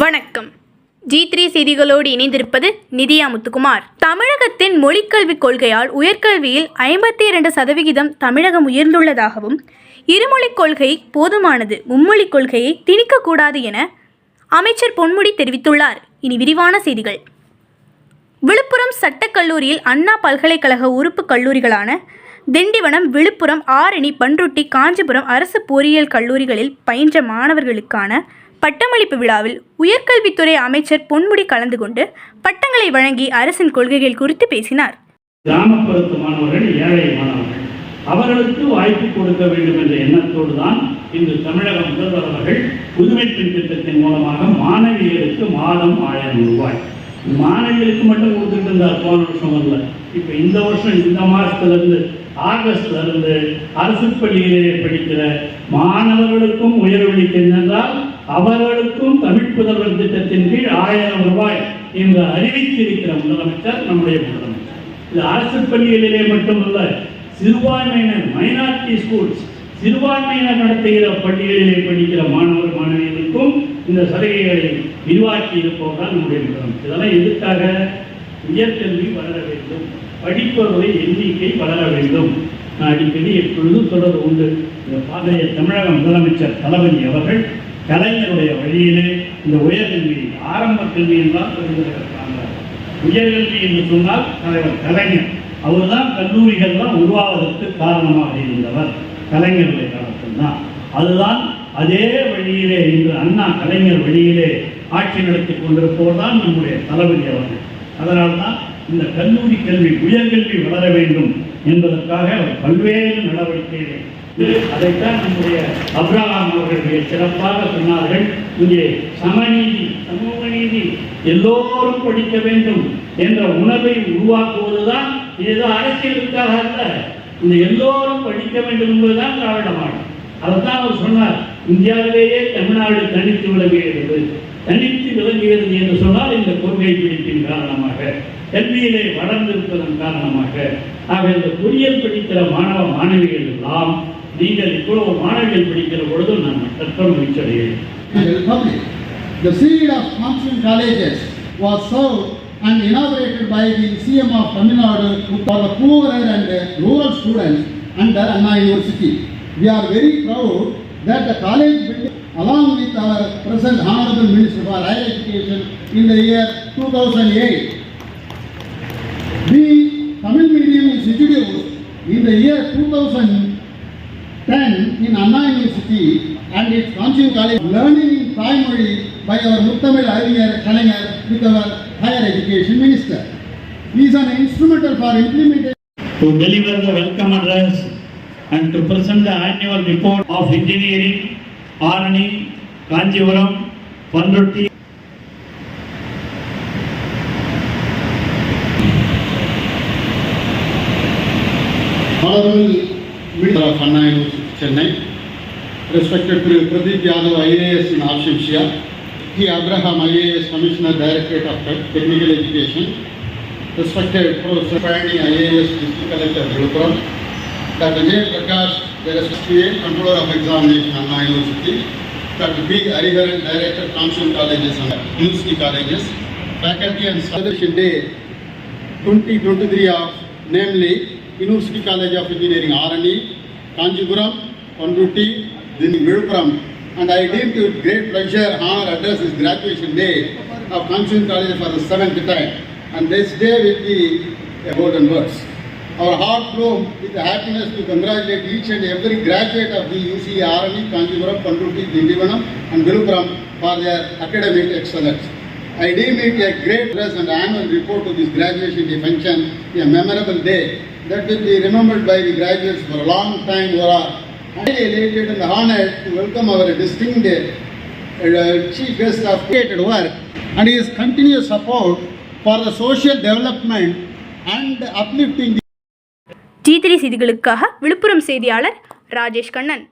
வணக்கம். G three செய்திகளோடு இணைந்திருப்பது நிதியா முத்துக்குமார். தமிழகத்தின் மொழிக்கல்விக் கொள்கையால் உயர்கல்வியில் ஐம்பத்தி இரண்டு சதவிகிதம் தமிழகம் உயர்ந்துள்ளதாகவும் இருமொழிக் கொள்கை போதுமானது மும்மொழிக் கொள்கையை திணிக்கக்கூடாது என அமைச்சர் பொன்முடி தெரிவித்துள்ளார். இனி விரிவான செய்திகள். விழுப்புரம் சட்டக் கல்லூரியில் அண்ணா பல்கலைக்கழக உறுப்பு கல்லூரிகளான திண்டிவனம் விழுப்புரம் ஆரணி பன்ருட்டி காஞ்சிபுரம் அரசு பொறியியல் கல்லூரிகளில் பயின்ற மாணவர்களுக்கான பட்டமளிப்பு விழாவில் உயர்கல்வித்துறை அமைச்சர் பொன்முடி கலந்து கொண்டு பட்டங்களை வழங்கி அரசின் கொள்கைகள் குறித்து பேசினார். கிராமப்புறத்து மாணவர்கள் ஏழை மாணவர்கள் அவர்களுக்கு வாய்ப்பு கொடுக்க வேண்டும் என்ற எண்ணத்தோடு தான் இன்று தமிழக முதல்வர் அவர்கள் புதுமை பெண் திட்டத்தின் மூலமாக மாணவியருக்கு மாதம் ஆயிரம் ரூபாய். மாணவிகளுக்கு மட்டும் கொடுத்துட்டு இருந்தார் போன வருஷம் வரல. இப்ப இந்த வருஷம் இந்த மாசத்துல இருந்து ஆகஸ்ட்ல இருந்து அரசு பள்ளியிலே படிக்கிற மாணவர்களுக்கும் உயர்வளிக்கிறது என்றால் அவர்களுக்கும் தமிழ் புதல்வர் திட்டத்தின் கீழ் ஆயிரம் ரூபாய் என்று அறிவித்திருக்கிற முதலமைச்சர் நம்முடைய முதலமைச்சர். இது அரசு பள்ளிகளிலே மட்டுமல்ல சிறுபான்மையினர் மைனாரிட்டி ஸ்கூல்ஸ் சிறுபான்மையினர் நடத்துகிற பள்ளிகளிலே படிக்கிற மாணவர் மாணவிகளுக்கும் இந்த சலுகைகளை விரிவாக்கி இருப்பவர்தான் நம்முடைய முதலமைச்சர். இதெல்லாம் எதுக்காக? உயர்கல்வி வளர வேண்டும் படிப்பவர்களின் எண்ணிக்கை வளர வேண்டும். நான் அடிக்கடி எப்பொழுதும் தொடர்பு உண்டு. இந்த பாதைய தமிழக முதலமைச்சர் தளபதி அவர்கள் கலைஞருடைய வழியிலே இந்த உயர்கல்வி ஆரம்ப கல்வி என்றால் பெருந்திருக்கிறாங்க உயர்கல்வி என்று சொன்னால் தலைவர் கலைஞர். அவர்தான் கல்லூரிகள்லாம் உருவாவதற்கு காரணமாக இருந்தவர். கலைஞருடைய காலத்தில் தான். அதுதான் அதே வழியிலே இன்று அண்ணா கலைஞர் வழியிலே ஆட்சி நடத்தி கொண்டிருப்பவர் தான் நம்முடைய தளபதி அவர்கள். அதனால்தான் இந்த கல்லூரி கல்வி உயர்கல்வி வளர வேண்டும் என்பதற்காக அவர் பல்வேறு நடவடிக்கைகளை அதைத்தான் நம்முடைய அப்ராஹாம் அவர்கள் மிக சிறப்பாக சொன்னார்கள். இங்கே சமநீதி சமூக நீதி எல்லோரும் படிக்க வேண்டும் என்ற உணர்வை உருவாக்குவதுதான் ஏதோ அரசியலுக்காக அல்ல. இந்த எல்லோரும் படிக்க வேண்டும் என்பதுதான் திராவிட மாடல். அதைத்தான் அவர் சொன்னார். இந்தியாவிலேயே தமிழ்நாடு தனித்து விளங்குகிறது. தனித்து விளங்குகிறது என்று சொன்னால் இந்த கொள்கை பிடிப்பின் காரணமாக கல்வியிலே வளர்ந்திருப்பதன் காரணமாக. ஆக இந்த பொறியியல் படிக்கிற மாணவ மாணவிகள் எல்லாம் நீங்கள் இவ்வளவு மாணவிகள் படிக்கிற பொழுது நான் சற்றம் மகிழ்ச்சியடைகிறேன் and the seed of Thompson colleges was served and inaugurated by the CM of Tamil Nadu for the poorer and rural students under Anna University. We are very proud that the college building along with our present Honorable Minister for Higher Education in the year 2008 the Tamil medium is introduced in the year 2000 2010 in Anna University and its Kanchian College learning in primary by our Muttamil Ariyer Kalanger with our Higher Education Minister. He is an instrumental for implementing to deliver the welcome address and to present the annual report of engineering, Arani, Kanjivaram, Pandrutti, Honorable मिट्रा फनाइन Chennai respected Pradeep Yadav IAS in आशिशिया की Abraham IAS commissioner directorate of technical education respected professor पैणी IAS district collector Villupuram doctor Jai Prakash controller of examination Anna university doctor B Hariharan director कॉन्शन colleges university colleges faculty and scholarship day twenty twenty three of namely University College of Engineering Arani, Kanjipuram, Pandruti, then Vilupuram. And I deem to great pleasure honor address this graduation day of Kanchipuram College for the seventh time. And this day will be a golden words. Our heart bloom with happiness to congratulate each and every graduate of the UC Arani, Kanjipuram, Pandruti, Dindivanam and Vilupuram for their academic excellence. I deem it a great plus and annual report to this graduation day function, a memorable day that will be remembered by the graduates for a long time or over. Highly elated and honored to welcome our distinguished uh, chief guest of created work and his continuous support for the social development and uplifting the G three செய்திகளுக்காக விழுப்புரம் செய்தியாளர் ராஜேஷ் கண்ணன்